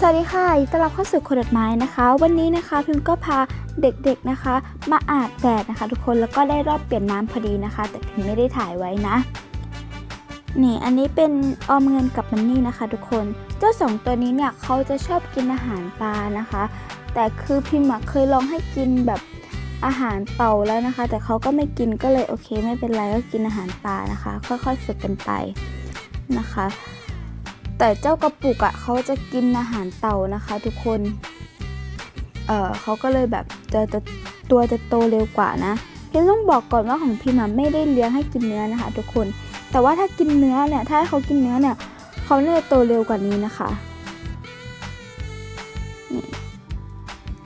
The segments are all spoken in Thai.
สวัสดีค่ะยินดีต้อนรับเข้าสู่คนดดไม้นะคะ วันนี้นะคะพิมก็พาเด็กๆนะคะ มาอาบแดดนะคะ ทุกคนแล้วก็ได้รอบเปลี่ยนน้ำพอดีนะคะ แต่พิมไม่ได้ถ่ายไว้นะ นี่อันนี้เป็นออมเงินกับมันนี่นะคะ ทุกคนเจ้าสองตัวนี้เนี่ยเขาจะชอบกินอาหารปลานะคะ แต่คือพิมเคยลองให้กินแบบอาหารเต่าแล้วนะคะ แต่เขาก็ไม่กินก็เลยโอเค ไม่เป็นไรก็กินอาหารปลานะคะ ค่อยๆฝึกกันไปนะคะ แต่เจ้ากระปุกอะ่ะเขาจะกินอาหารเต่านะคะ ทุกคน เออเขาก็เลยแบบจะจะตัวจะโตเร็วกว่านะพิมต้องบอกก่อนว่าของพิมอะไม่ได้เลี้ยงให้กินเนื้อนะคะ ทุกคน แต่ว่าถ้ากินเนื้อเนี่ย ถ้าให้เขากินเนื้อเนี่ยเขาเนี่ยจะโตเร็วกว่านี้นะคะนี่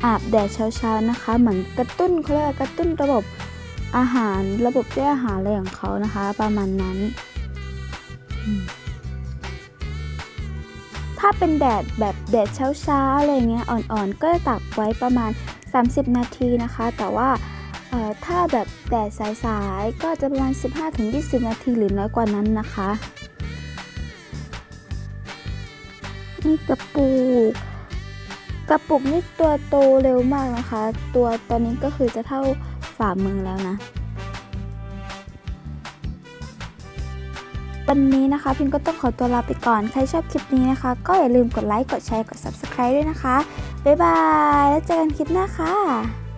อาบแดดเช้าๆนะคะ เหมือนกระตุ้นเขาเรียกกระตุ้นระบบอาหารระบบย่อยอาหารอะไรของเขานะคะ ประมาณนั้น อืม ถ้าเป็นแดดแบบแดดเช้าๆอะไรเงี้ยอ่อนๆ ก็จะตากไว้ประมาณ 30 นาทีนะคะ แต่ว่าถ้าแบบแดดสายๆ ก็จะประมาณ 15-20 นาทีหรือน้อยกว่านั้นนะคะนี่กระปุกกระปุกนี่ตัวโตเร็วมากนะคะ ตัวตอนนี้ก็คือจะเท่าฝ่ามือแล้วนะ วันนี้นะคะพิมก็ต้องขอตัวลาไปก่อน ใครชอบคลิปนี้นะคะ ก็อย่าลืมกดไลค์ กดแชร์ กด Subscribe ด้วยนะคะ บ๊ายบาย แล้วเจอกันคลิปหน้าค่ะ